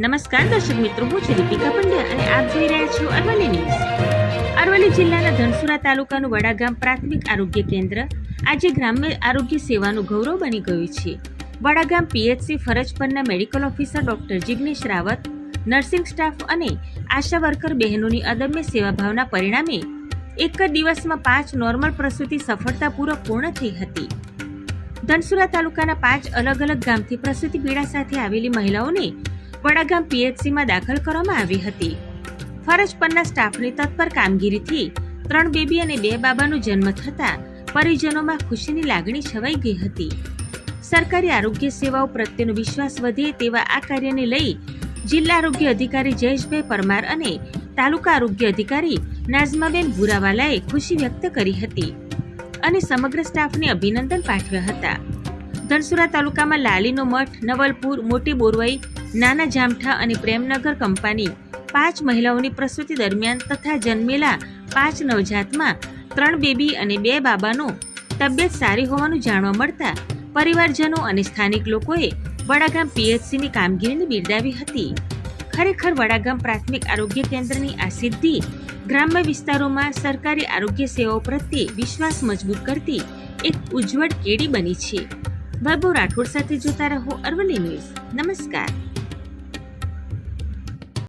નમસ્કાર, દર્શક મિત્રો, હું છું દીપિકા પંડ્યા અને આપ જોઈ રહ્યા છો અરવલ્લી ન્યૂઝ. અરવલ્લી જિલ્લાના ધનસુરા તાલુકાનું વડાગામ પ્રાથમિક આરોગ્ય કેન્દ્ર. આજે ગ્રામ્ય આરોગ્ય સેવાનું ગૌરવ બની ગયું છે. વડાગામ પીએચસી ફરજ પરના medical officer doctor Jignesh Rawat, nursing staff અને આશા વર્કર બહેનોની અદમ્ય સેવાભાવના પરિણામે એક જ દિવસમાં પાંચ નોર્મલ પ્રસૂતિ સફળતાપૂર્વક પૂર્ણ થઈ હતી. ધનસુરા તાલુકાના પાંચ અલગ અલગ ગામથી પ્રસૂતિ પીડા સાથે આવેલી મહિલાઓને વડાગામ પીએચસીમાં દાખલ કરવામાં આવી હતી. ફરજ પરના સ્ટાફની તત્પર કામગીરીથી ત્રણ બેબી અને બે બાબાનો જન્મ થતાં પરિજનોમાં ખુશીની લાગણી છવાઈ ગઈ હતી. સરકારી આરોગ્ય સેવાઓ પ્રત્યેનો વિશ્વાસ વધે તેવા આ કાર્યને લઈ જિલ્લા આરોગ્ય અધિકારી જયેશભાઈ પરમાર અને તાલુકા આરોગ્ય અધિકારી નાઝમાબેન ભુરાવાલાએ ખુશી વ્યક્ત કરી હતી અને સમગ્ર સ્ટાફને અભિનંદન પાઠવ્યા હતા. ધનસુરા તાલુકામાં લાલીનો મઠ, નવલપુર, મોટી બોરવાઈ નાના જામઠા અને પ્રેમનગર કંપાની પાંચ મહિલાઓની પ્રસૂતિ દરમિયાન તથા જન્મેલા પાંચ નવજાતમાં ત્રણ બેબી અને બે બાબાનો તબિયત સારી હોવાનું જાણવા મળતા પરિવારજનો અને સ્થાનિક લોકોએ વડાગામ પીએચસીની કામગીરીને બિરદાવી હતી. ખરેખર વડાગામ પ્રાથમિક આરોગ્ય કેન્દ્રની આ સિદ્ધિ ગ્રામ્ય વિસ્તારોમાં સરકારી આરોગ્ય સેવાઓ પ્રત્યે વિશ્વાસ મજબૂત કરતી એક ઉજ્જવળ કેડી બની છે. વૈભવ રાઠોડ સાથે જોતા રહો અરવલ્લી ન્યૂઝ. નમસ્કાર.